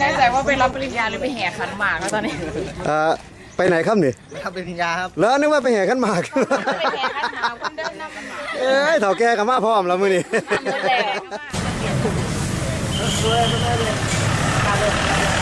แน่ใจว่าไปรับปริญญาหรือไปแห่ขันหมากแล้วตอนนี้เอ่อไปไหนครับนี่ครับเป็นพิญญาครับแล้วนึกว่าไปแห่ขันหมากไปแห่ขันหมากคนเดินนำมันหมากเอ้ยเถ่าแก่กับมาพร้อมแล้วมื้อนี้นั่นแหละให้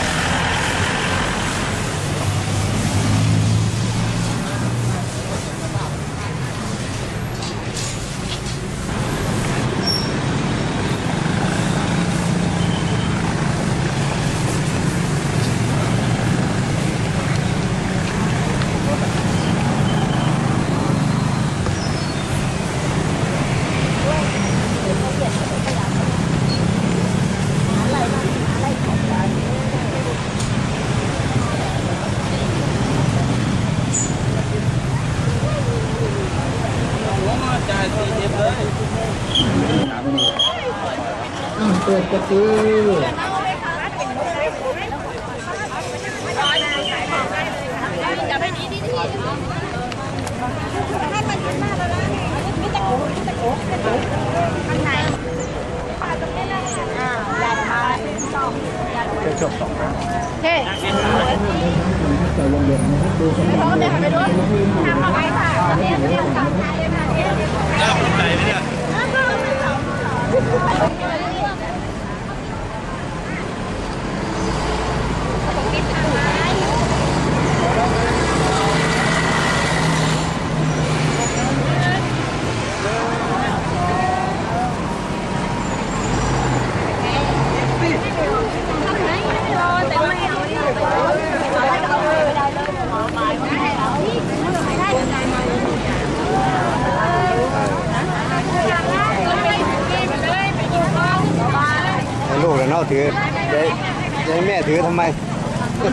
จะให้แม่ถือทำไม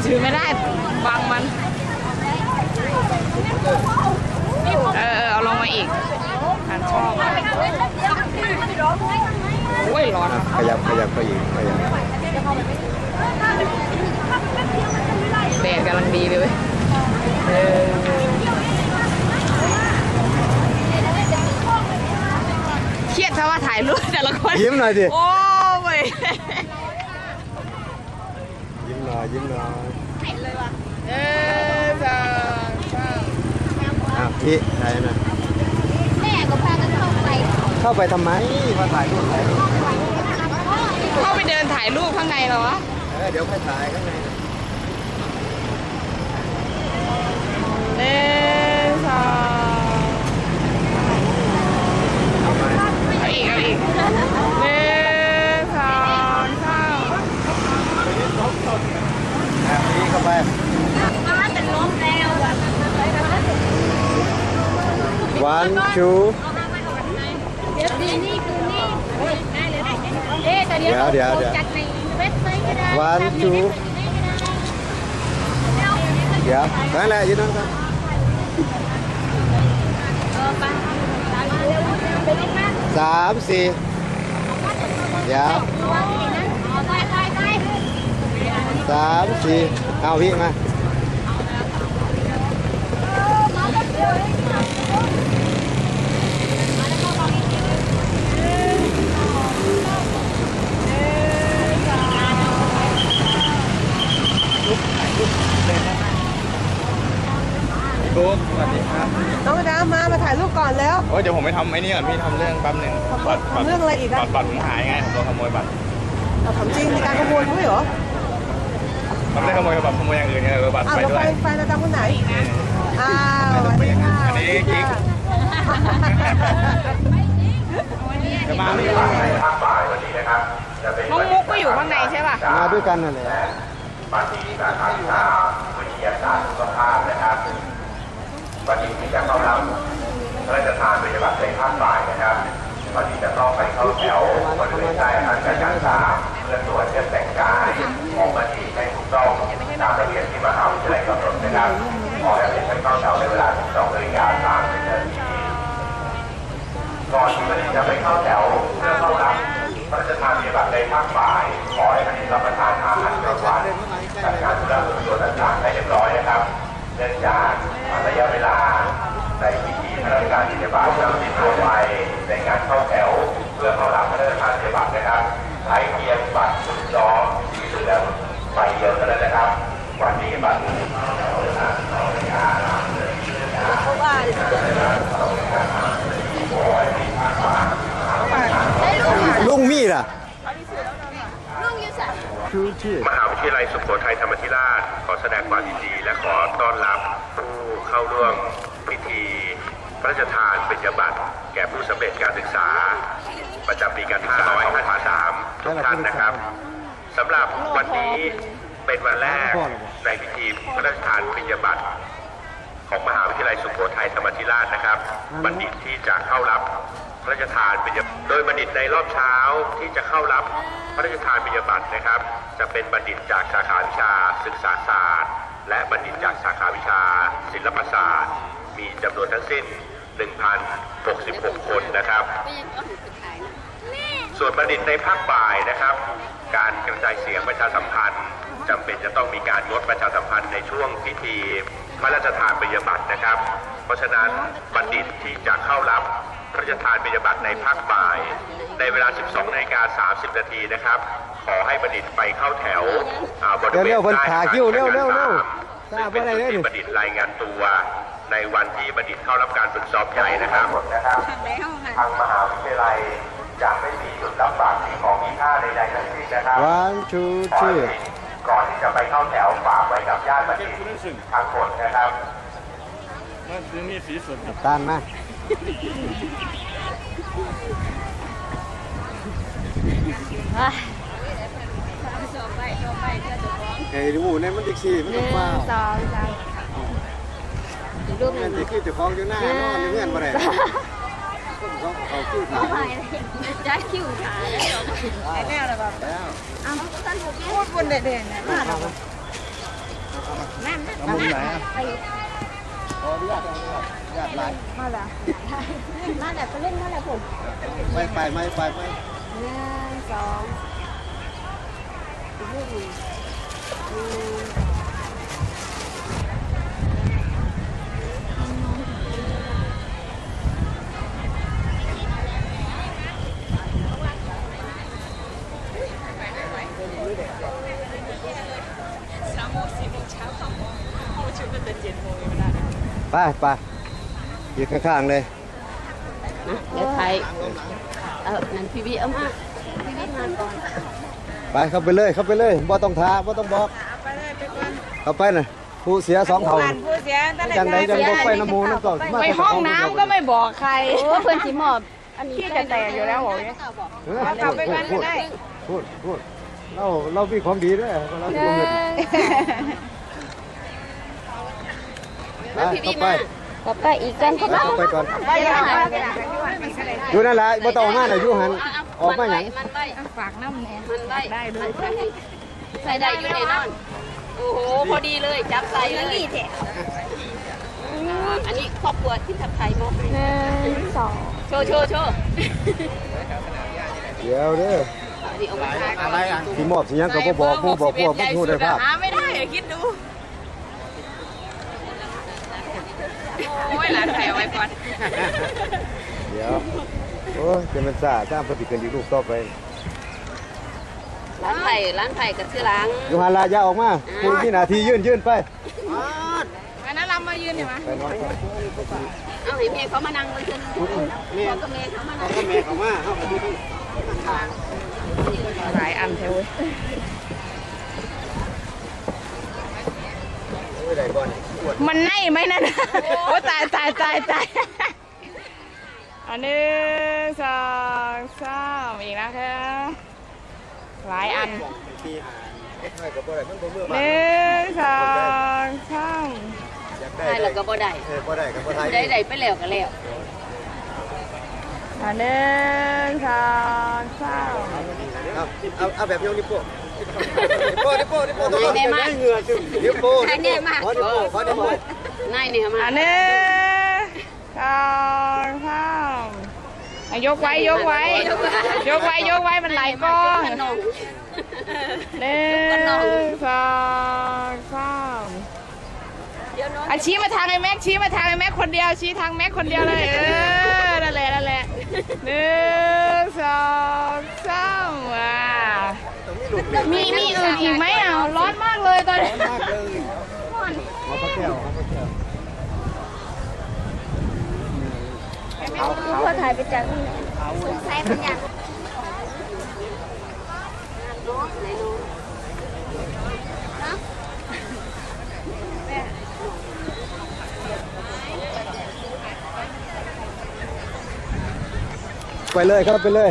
ถือไม่ได้บังมันเออเออเอาลงมาอีกหันช่องโอ้ยร้อนอะขยับขยับไปอีกขยับแดดกำลังดีเลยเว้ยเออเครียดถ้าว่าถ่ายรูปแต่ละคนยิ้มหน่อยดิโอ้ยยิ้มหน่ อยยิ้มหน่อยเออสองสามอะพี่ถ่ายหน่อยแม่ก็พากันเข้าไปเข้าไปทำไมมาถ่ายรูปถ่ายรูปเข้าไปเดินถ่ายรูปข้างในเหรอวะเออเดี๋ยวค่อยถ่ายข้างในหนึ่งสองเอาไป เอาอีกเอาอีกหนึ่งสองสาม อะพี่เข้าไป มันเป็นลมแล้ว one two เดี๋ยวนี่นี่คือนี่เอ๊ะแต่เดี๋ยว เดี๋ยวเดี๋ยว จัดในเว็บไซต์ก็ได้ one two เดี๋ยวนั่นแหละยืนนั่นครับ เออไปมาเร็วเร็วไปนิดนะ สามสี่เดี๋ยว ระวังนี่นะไปไปไป สามสี่เอาพี่มา ทุกสวัสดีครับน้องน้ำมา มาถ่ายรูปก่อนแล้ว โอ้ยเดี๋ยวผมไปทำไอ้นี่ก่อนพี่ทำเรื่องแป๊บหนึงบัตรบัตทำเรื่องอะไรอีกอะ บัตรบัตรผมหายไงผมโดนขโมยบัตรเอาถามจริงมีการขโมยด้วยเหรอมันไม่ได้ขโมยบัตรขโมยอย่างอื่นไงเออบัตรอ้าวไปแล้วด้วแฟยนแฟนอาจารย์คนไหนอ้าวสวัสดีค่ะอันนี้กิ๊กจะมาไม่ได้น้องมุกก็อยู่ข้างในใช่ป่ะ มาด้วยกันนั่นแหละวันนี้สาขาที่สามวิทยาศาสตร์สุขภาพนะ ครับวันนี้ที่จะเข้ารับพระราชทานปฏิบัติในภาคบ่ายนะครับวันนี้จะต้องไปเข้าแถวบริเวณใต้อาคารการสามเพื่อตรวจเรื่องแต่งกายของบัณฑิตให้ถูกต้องตามระเบียบที่มหาวิทยาลัยกำหนดนะครับขอให้เป็นเข้าแถวในเวลา12นาฬิกา30นาทีก่อนที่บัณฑิตจะไปเข้าแถวเพื่อเข้ารับพระราชทานปฏิบัติในภาคบ่ายขอให้บัณฑิรับประทานอาหารกลางวันจัดการธุระส่วนต่างๆให้เรียบร้อยนะครับเนื่องจากระยะเวลาในพิธีพระราชทานปฏิบัติจะติดตัวไว้ในการเข้าแถว เพื่อเข้ารับพระราชทานปฏิบัตินะครับใช้เกียร์บัตรสุดล้อสีเหลืองไป มหาวิทยาลัยสุโขทัยธรรมธิราช ขอแสดงความยินดี และขอต้อนรับผู้เข้าร่วมพิธีพระราชทานปริญญาบัตรแก่ผู้สำเร็จการศึกษา ประจำปีการ2553ทุกท่านนะครับสำหรับวันนี้เป็นวันแรกในพิธีพระราชทานปริญญาบัตรของมหาวิทยาลัยสุโขทัยธรรมธิราชนะครับ บัณฑิตที่จะเข้ารับ พระราชทานปริญญาโดยบัณฑิตในรอบเช้าที่จะเข้ารับพระราชทานปริญญาบัตรนะครับ จะเป็นบัณฑิตจากสาขาวิชาศึกษาศาสตร์ และบัณฑิตจากสาขาวิชา ศิลปศาสตร์ มีจำนวนทั้งสิ้น 1,066 คนนะครับ ส่วนบัณฑิตในภาคบ่ายนะครับ การกระจายเสียงประชาสัมพันธ์จำเป็นจะต้องมีการงดประชาสัมพันธ์ในช่วงพิธีพระราชทานปริญญาบัตรนะครับ เพราะฉะนั้นบัณฑิตที่จะเข้ารับ พระราชทานปริญญาบัตรในภาคบ่าย ในเวลา 12นาฬิกา30 นาทีนะครับ ขอให้บัณฑิตไปเข้าแถวอ่าบริเวณเร็วๆเพิ่นขาคิ้วเร็วๆเร็วๆซึ่งทราบเป็นว่าอะไรจุดเนี่ยที่บัณฑิตรายงานตัว ในวันที่บัณฑิตเข้ารับการฝึกซ้อมใหญ่นะครับทางมหาวิทยาลัยจะไม่มีจุดรับฝากสิ่งของมีค่าใดๆทั้งสิ้นนะครับ one two ขอ three ให้ก่อนที่จะไปเข้าแถวฝากไว้กับญาติบัณฑิตทั้งหมดนะครับ ตานมา ไอ้หมูนี่มันดิซี่มันหต้อนึ่งงเปล่าองสามรูปหเงินึ่นงที่คือเจ้าของอยู่หน้านอนในเงื่อนบ่ได้คนเขาเขาคิ้วขาดจ้าคิวขาแน่เลยแบบแล้วพูดบนเด่นๆนะมาแล้วทำมุมไหนอะขออนุญาตขออนุญาต ญาติหลายมาแล้วมาแบบไปเล่นมาแล้วผมไปไปไม่ไปไม่หนึ่งสองอีกรูปหนึ่งหนึ่งไปไปยืนข้างๆเลยเดี๋ยวใครเออนั่นพี่บีเอามาพี่บีมาก่อนไปเข้าไปเลยเข้าไปเลยบ่ต้องท้าบ่ต้องบอกไปเลยไปก่อนเข้าไปน่ะผู้เสียสองเท่าผ่านผู้เสียตั้งแต่จังไดจังบ่ไปน้ำหมูน้ำก่อนไปห้องน้ำก็ไม่บอกใครโอ้เพื่อนสิมอบอันนี้ขี้จะแตกอยู่แล้วบอกเนี่ยเออพูดพูดพูดพูดเราเรามีความดีด้วยเราหดูนึ่เงินงไปเข้า ไปต่อไปอีกกันก็มาเข้าไปก่อนไปยังไงอยู่นั่นแหละบ่ต้องออกมาน่ะอยู่หันออกมาหยังมันไว้ฝากน้ำแน่มันไว้ได้เลยใส่ได้อยู่แน่นอนโอ้โหพอดีเลยจับใส่เลยอันนี้ครอบครัวที่ทับไทยมอบให้หนึ่งสองโชว์โชว์โชว์เดี๋ยวเด้ออันนี้เอามาถ่ายก่อนสิมอบสิหยังก็บ่บอกผู้บอกพวกบ่ฮู้ได้ภาพหาไม่ได้อะคิดดู โอ้ยหลานไข่เอาไว้ก่อนเดี๋ยว โอ้ยจะมันซ่าสร้างปฏิกิริยาลูกต่อไปร้านไผ่ร้านไผ่กับชื่อร้านอยู่หันลาอย่าออกมาคุณมีหน้าที่ยืนยืนไปอันนั้นเรามายืนเห็นไหมไปนอนก่อนเอาให้เมย์เขามานั่งเลยเถอะพ่อกับเมย์เขามานั่งแม่เข้ามาเฮาก็อยู่หลายอันเท่เว้ยโอ้ยได้บ่นี่ปวด มันไหนไหมนั่นน่ะโอ้ตายตายตายตายอันหนึ่งสองสามอีกนะคะหลายอันตีหาให้ก็บ่ได้มันบ่มือหมานึ่งสองสามอยากได้ได้แล้วก็บ่ได้เออบ่ได้ก็บ่ไทยได้ได้ไปแล้วก็แล้วอันหนึ่งสองสามเอาเอาเอาแบบโยนนิ้วโป้นิ้ว โป้นิ้วโป้นิ้วโป้ต้องให้เหงื่อซึมนิ้วโป้นิ้วโป้ขอนิ้วโป้ขอนิ้วโป้นายเนี่ยมาอันหนึ่งสองสามอะยกไว้ยกไว้ ยกไว้ยกไว้มันไหลก้อนขนมหนึ่งสองสามเดี๋ยวน้องอะชี้มาทางไอ้แม็กชี้มาทางไอ้แม็กคนเดียวชี้ทางแม็กคนเดียวเลยเออนั่นแหละนั่นแหละหนึ่งสองสามว้าว มีมีอื่นอีกไหมอะร้อนมากเลยตอนนี้เอาเอาแก้วพ่อถ่ายไปจากนสงสัยมันอยากไปเลยครับไปเลย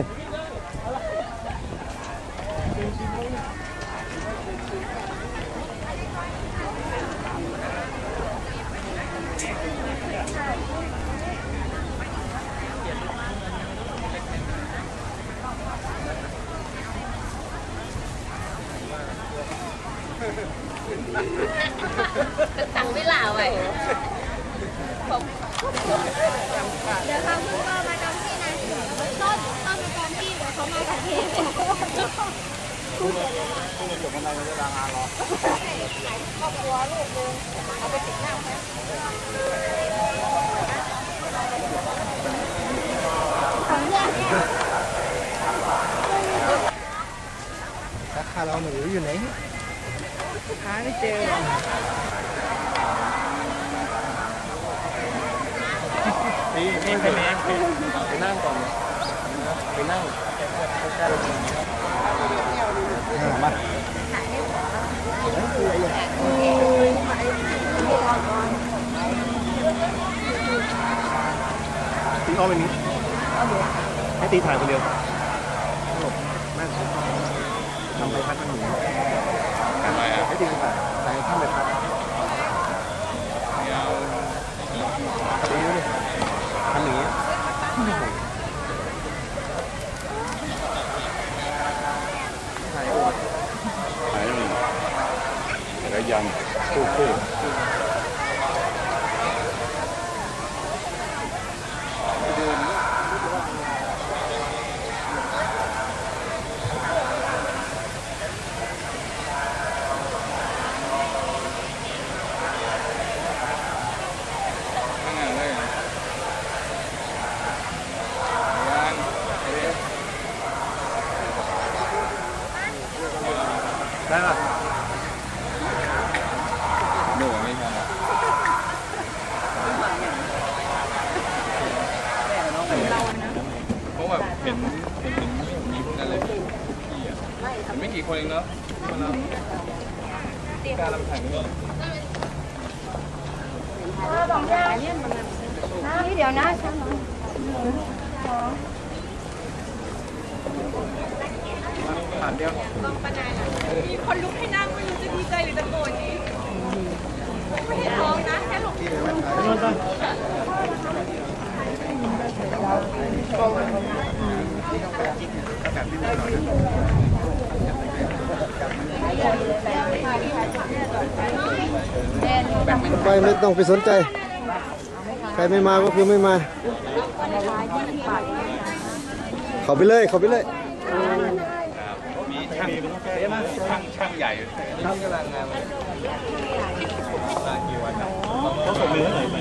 เราหนูอยู่ไหนหาไม่เจอนี่นี่แค่นี้ไปนั่งก่อนไปนั่งมาทิ้งอ้อมไปนี้ให้ตีถ่ายคนเดียว ทำไปพัดทางหนู ทำไมอะ ให้ตีถ่ายถ่ายข้ามไปพัดตีดูดิทำอย่างนี้ ถ่ายนี่แล้ว ยังคู่คู่ ได้ป่ะ หนูไม่ทำเพราะแบบเห็นเห็นเห็นมีพวกนั้นเลยพี่อะเห็นไม่กี่ คนเองเนาะคนละการลำถังนี่นี่เดี๋ยวนะผ่านเดียว มีคนลุกให้นั่งไม่รู้จะดีใจหรือตะโกนดีไม่ได้ร้องนะแค่หลบ ไปไม่ ต้องไปสนใจ ใครไม่มาก็คือไม่มา เขาไปเลยเขาไปเลยมีช่างช่างช่างใหญ่ช่างกำลังงานมากี่วันเขาส่งเรือไหนไป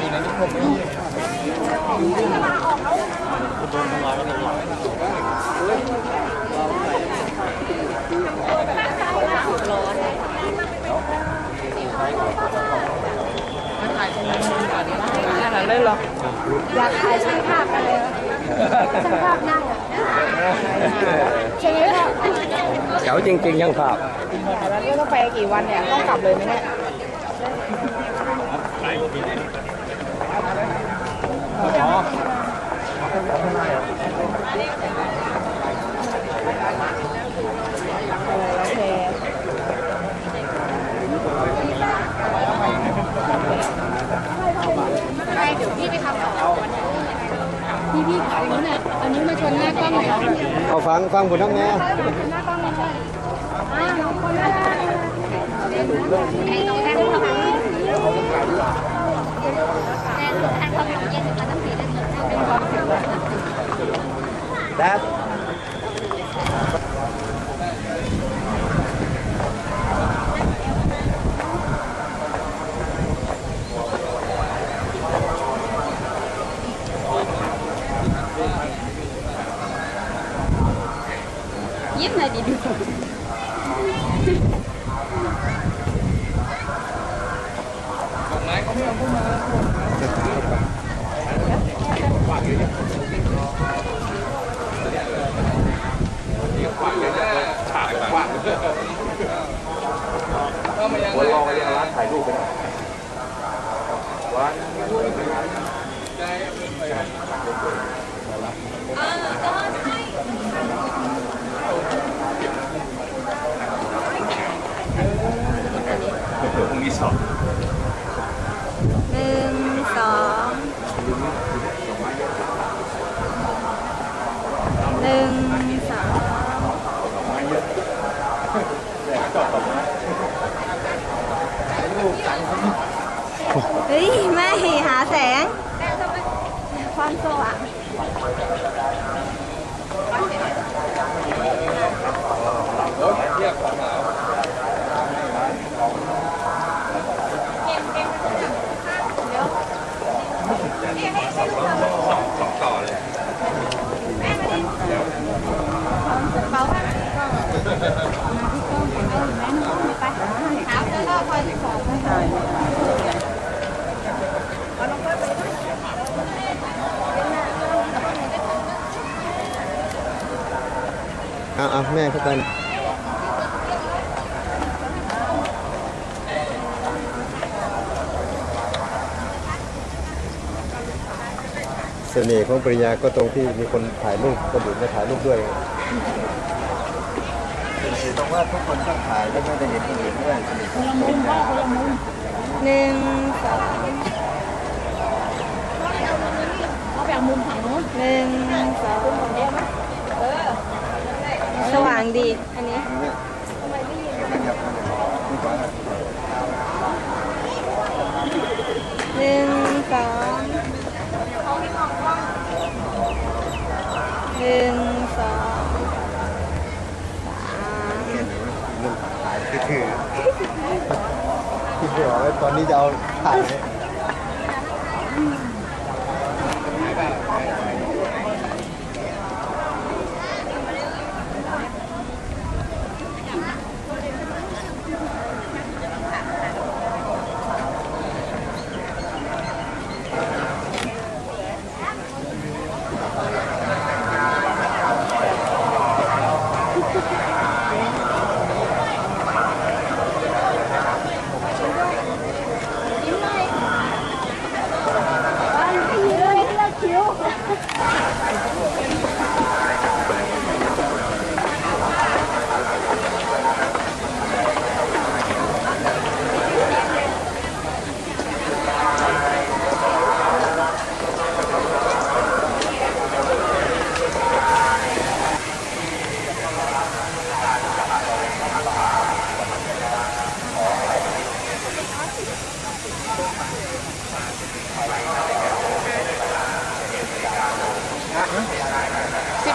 มีนั้นผมไม่โดนทำร้ายกันหลาย ขนาดเลยเหรอ อยากถ่ายช่างภาพอะไรช่างภาพนั่งอะใช่ไหมพ่อเก๋าจริงๆยังภาพแล้วนี่ต้องไปกี่วันเนี่ยต้องกลับเลยไหมเนี่ยไปเดี๋ยวพี่ไปทำต่อ พี่พี่เอานี้น่ะเอานี้มาชนหน้ากล้องหน่อยเอาฟังฟังผลน้ำแน่หน้ากล้องเลยค่ะอ่าน้องคนละไอ้ตรงแท่นเขาแท่นแท่นเขาเป็นเย็นมาตั้งสี่เดือนเป็นควา สองหนึ่งสองหนึ่งสองเฮ้ย ไม่ หาแสง ความสว่า เอาเอาแม่เข้าไปเสน่ห์ของปริญญาก็ตรงที่มีคนถ่ายรูปคนอื่นมาถ่ายรูปด้วยคือตรงว่าทุกคนต้องถ่ายแล้วไม่ได้เห็นคนอื่นด้วยหนึ่งสองเอาแบบมุมฝั่งนู้นหนึ่งสอง สว่างดี อันนี้หนึ่งสองหนึ่งสองสามถ่ายคือคือที่บอกว่าตอนนี้จะเอาถ่าย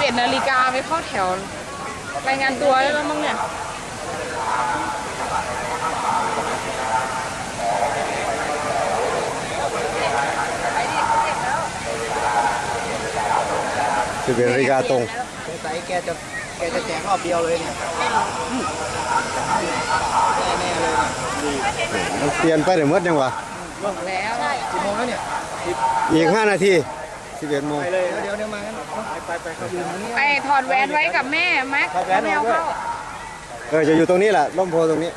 11นา ฬิกาไปเข้าแถวรายงานตัวได้แล้วมั้งเนี่ยสิบเอ็ดนาฬิกาตรงสงสัยแกจะแกจะแจกรอบเดียวเลยเนี่ยแน่ๆเลยเนี่ยมันเปลี่ยนไปเดี๋ยวมดยังวะแล้วกี่โมงแล้วเนี่ยอีกห้านาที สิบเอ็ดโมง ไปเลย เดี๋ยวเดี๋ยวมางั้นไปไปไปยืนนี่ไปถอดแหวนไว้กับแม่แม็กแล้วไม่เอาเข้าเออจะอยู่ตรงนี้แหละร่มโพตรงนี้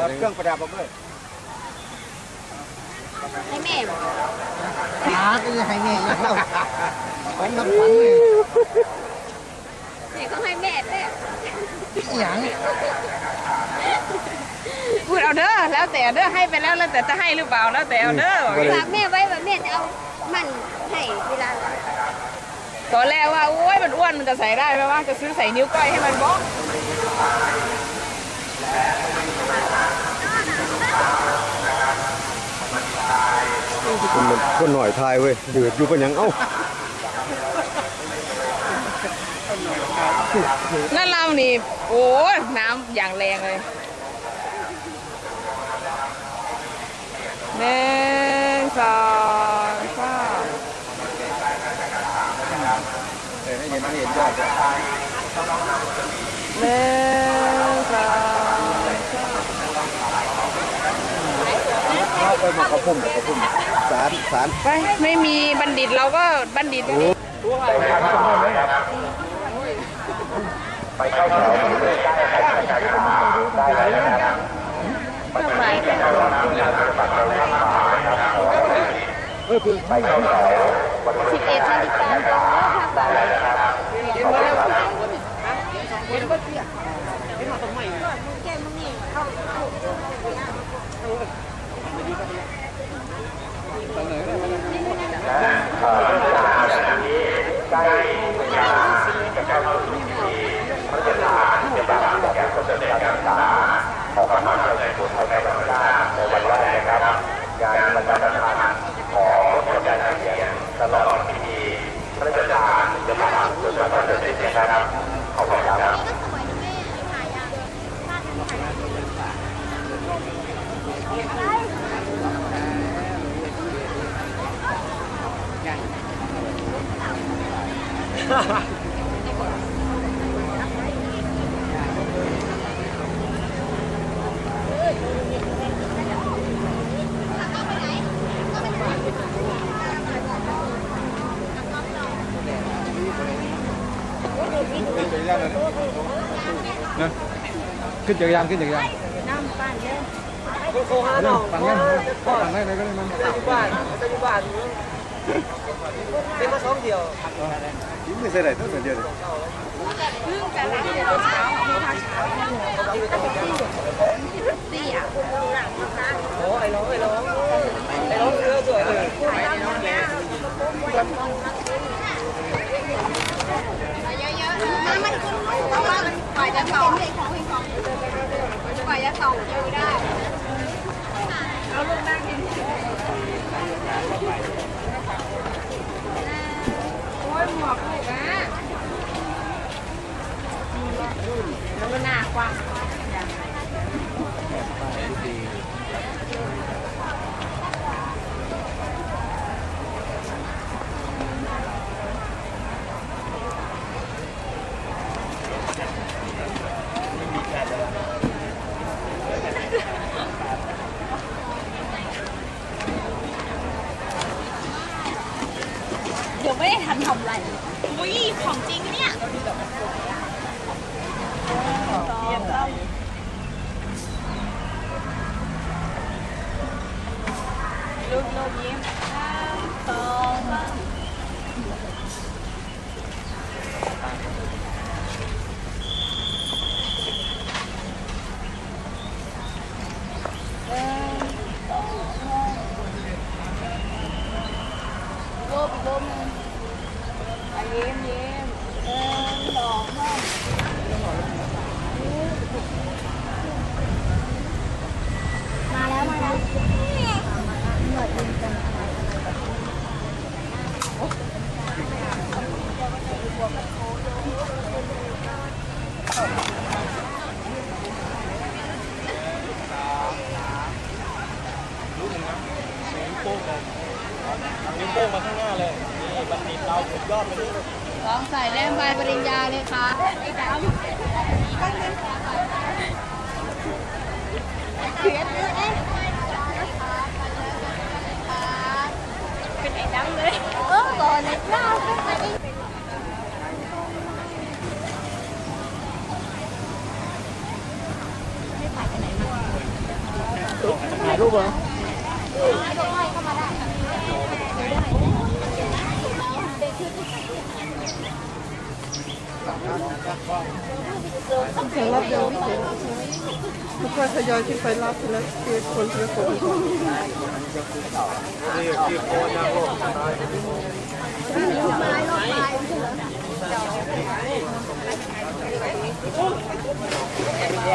รับเครื่องประดับมาด้วยให้แม่บอกหาก็จะให้แม่ยังเล่าของน้ำฝันเลยแม่ก็ให้แม่แม่อย่างพูดเอาเด้อแล้วแต่เด้อให้ไปแล้วแล้วแต่จะให้หรือเปล่าแล้วแต่เอาเด้อฝากแม่ไว้แบบแม่จะเอามัน ให้เวลาตอนแรกว่าโอ้ยมันอ้วนมันจะใส่ได้ไหมว่าจะซื้อใส่นิ้วก้อยให้มันบ้องคนมันคนหน่อยทายเว้ยเดือดอยู่เป็นหยังเอ้านั่นเรานี่ โอ้ยน้ำอย่างแรงเลยหนึ่งสองสาม เออให้เห็นเห็นยอดหนึ่งสองสามาไปมากระพุ่มกระพุ่มสารสารไปไม่มีบัณฑิตเราก็บัณฑิตไปเข้าแถวได้ได้เลยนะครับไปเข้าแถวน้ำเนี่ยปเข้ามป่านะครับไปเข้าแถวสิบเอ็ดนาฬิกา ตรงแล้วค่ะบ่ายแกมึงนี่เข้าใกล้เวลาเข้าแถดำเนินการศึกษาของมหาวิทยาลัยสุโขทัยธรรมราชในวันแรกนะครับงานประชาสัมพันธ์ของรถกระจายเสียงตลอดพิธีพระราชทาน จะผ่านจนกว่าจะเสร็จนะครับขอบคุณครับ ก็สวยนะแม่ถ่ายยังภาพนั้นถ่ายยัง นะขึ้ นจักรยานขึ้นจักรยานโค้งห้าดอกปั่นกันปั่นได้เลยก็ได้มันจะอยู่บ้านจะอยู่บ้านเป็นมาสองเดียวไม่ใช่ไรต้องเดียวเช้าคือทางเช้าตีอะโอ้ไอ้น้องไอ้น้องไอ้น้องเรือสวยเลย มามันเพราะว่ามันกว่าจะส่องของของกว่าจะส่องดูได้ เดี๋ยวไม่ได้ทันทำอะไรอุ้ยของจริงเนี่ย ลูกลูกยิ้มสองสามรูปอีกรูปหนึงอะยิ้มยิ้มหนึ่งสองสามมาแล้วมาแล้วหนวดยิงกัน นิ้วโป้งมาข้างหน้าเลย นี่บัณฑิตเราสุดยอดไปเลองใส่เล่มใบปริญญาเลยค่ะเป็นไอ้ดังเลยเออก่อนเลยหน้าเป็นไอ้ถ่ายรูปเหรอ รับเดียวไม่ถึงค่อยๆทยอยขึ้นไปรับทีละทีละคนทีละคนนี่คือโคนนะโลกเดี๋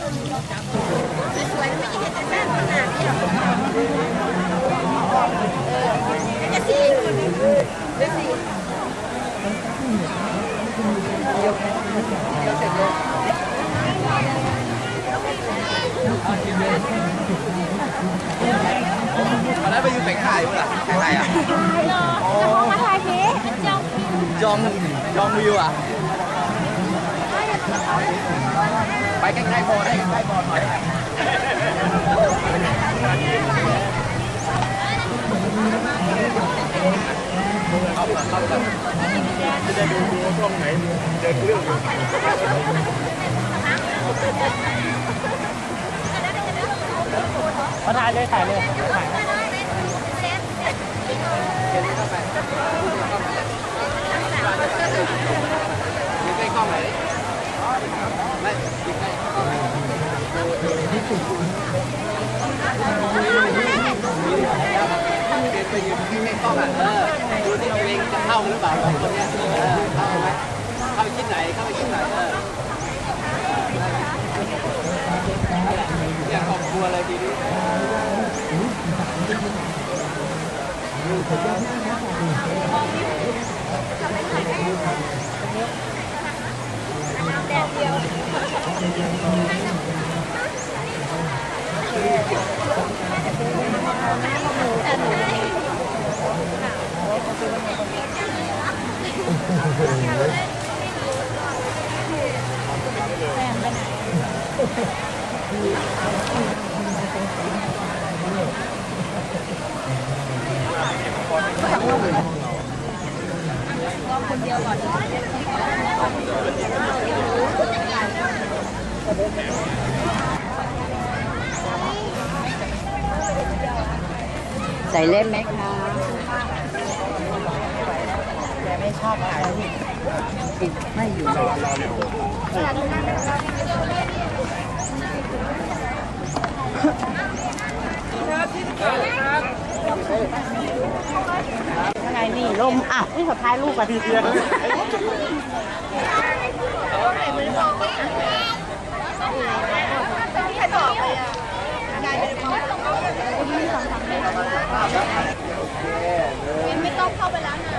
ยวเราไปนะเบ๊บครับครับครับครับเอาเลยทิ้งทิ้งขยมาแล้วไปอยู่แต่งถ่ายมั้งล่ะแต่งถ่ายอะมาถ่ายเค้กเจ้ายอมยอมวิวอะ ไปใกล้ๆโบได้ใกล้โบหน่อยเข้ามาเข้ามาจะได้ดูดูช่องไหนเดินเรื่องมาถ่ายเลยถ่ายเลยถ่ายเดี๋ยวเข้าไปเดี๋ยวเข้าไปเดี๋ยวใกล้กล้องไหน ไม่ไปยืนที่ไม่กล้องอะเออดูที่ตัวเองจะเข้าหรือเปล่าสองคนเนี้ยเออเข้าไหมเข้าไปที่ไหนเข้าไปที่ไหนเอออยากครอบครัวเลยทีนี้ はい。 ส่เล่มไหมคะแต่ไม่ชอบถ่ายรูปไม่อยู่รอรอเร็วยังไงนี่ลมอะนี่เขาถ่ายรูปกับทีเดือนใครบอกไปอะ ไม่ต้องเข้าไปแล้วนะ